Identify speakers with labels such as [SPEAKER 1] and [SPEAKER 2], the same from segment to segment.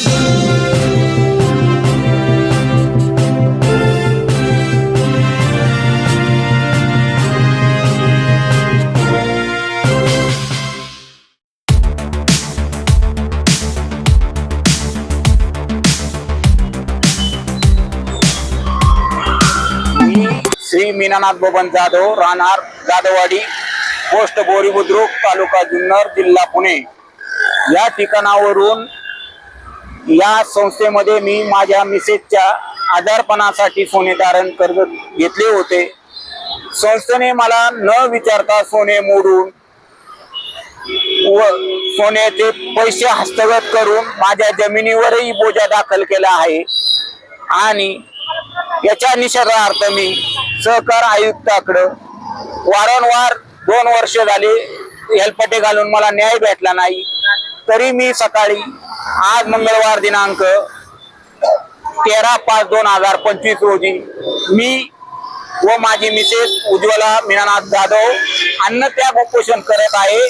[SPEAKER 1] श्री मीनानाथ बबन जाधव राहणार जाधववाडी पोस्ट बोरी बुद्रुक तालुका जुन्नर जिल्हा पुणे. या ठिकाणावरून या संस्थेमध्ये मी माझ्या मिसेसच्या आजारपणासाठी सोने तारण कर्ज घेतले होते. संस्थेने मला न विचारता सोने मोडून व सोन्याचे पैसे हस्तगत करून माझ्या जमिनीवरही बोजा दाखल केला आहे. आणि याच्या निषेधार्थ मी सहकार आयुक्ताकडं वारंवार दोन वर्ष झाले हेलपटे घालून मला न्याय भेटला नाही. तरी मी सकाळी आज मंगळवार दिनांक तेरा पाच दोन हजार पंचवीस रोजी मी व माझी मिसेस उज्ज्वला मीनानाथ जाधव अन्नत्याग उपोषण करत आहे.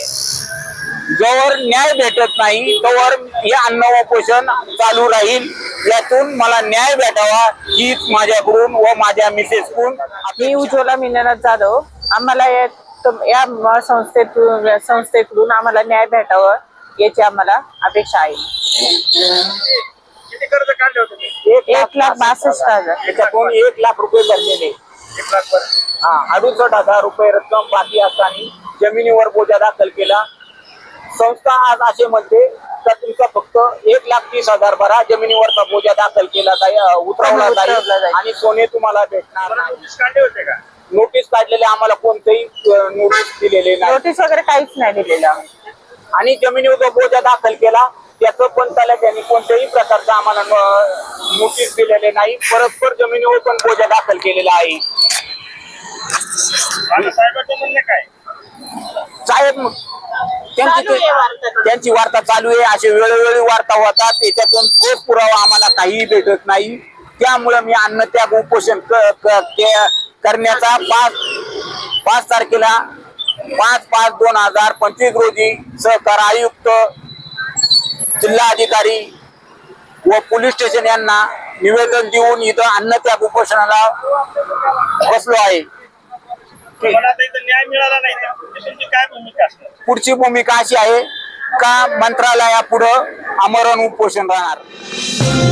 [SPEAKER 1] जोवर न्याय भेटत नाही तोवर हे अन्न उपोषण चालू राहील. यातून मला न्याय भेटावा हीच माझ्याकडून व माझ्या मिसेसकडून
[SPEAKER 2] मी उज्ज्वला मिननाथ जाधव आम्हाला या संस्थेतून संस्थेकडून आम्हाला न्याय भेटावं याची आम्हाला अपेक्षा आहे.
[SPEAKER 3] किती कर्ज काढले होते
[SPEAKER 2] एक लाख बासष्ट हजार.
[SPEAKER 1] त्याच्यातून एक लाख रुपये भरलेले.
[SPEAKER 3] एक लाख पर्यंत
[SPEAKER 1] हा अडुसष्ट हजार रुपये रक्कम बाकी असताना जमिनीवर बोजा दाखल केला. संस्था आज असे म्हणते तर तुमचा फक्त एक लाख तीस हजार भरा जमिनीवरचा बोजा दाखल केला जाईल अं, उतरवला
[SPEAKER 2] उतरवला
[SPEAKER 1] जाईल
[SPEAKER 2] जाईल.
[SPEAKER 1] आणि सोने तुम्हाला भेटणार नाही.
[SPEAKER 3] नोटीस काढले होते का?
[SPEAKER 1] नोटीस काढलेले आम्हाला कोणतेही अं, नोटीस दिलेले नाही.
[SPEAKER 2] नोटीस वगैरे काहीच नाही दिलेलं. आम्ही.
[SPEAKER 1] आणि जमिनीवर जो बोजा दाखल केला त्याचं पण त्याला त्यांनी कोणत्याही प्रकारचं आम्हाला नोटीस दिलेले नाही. परस्पर जमिनीवर पण बोजा दाखल केलेला आहे.
[SPEAKER 3] आता साहेबांचं म्हणणे काय?
[SPEAKER 1] साहेब त्यांची
[SPEAKER 2] वार्ता.
[SPEAKER 1] त्यांची वार्ता चालू आहे. असे वेळोवेळी वार्ता होतात. त्याच्यातून ठोस पुरावा आम्हाला काहीही भेटत नाही. त्यामुळे मी अन्नत्याग उपोषण क- क- के- करण्याचा पाच पाच तारखेला पाच पाच दोन हजार पंचवीस रोजी सहकार आयुक्त जिल्हा अधिकारी व पोलीस स्टेशन यांना निवेदन देऊन इथं अन्नत्याग उपोषणाला बसलो आहे. पुढची भूमिका अशी आहे का मंत्रालयापुढं आमरण उपोषण राहणार?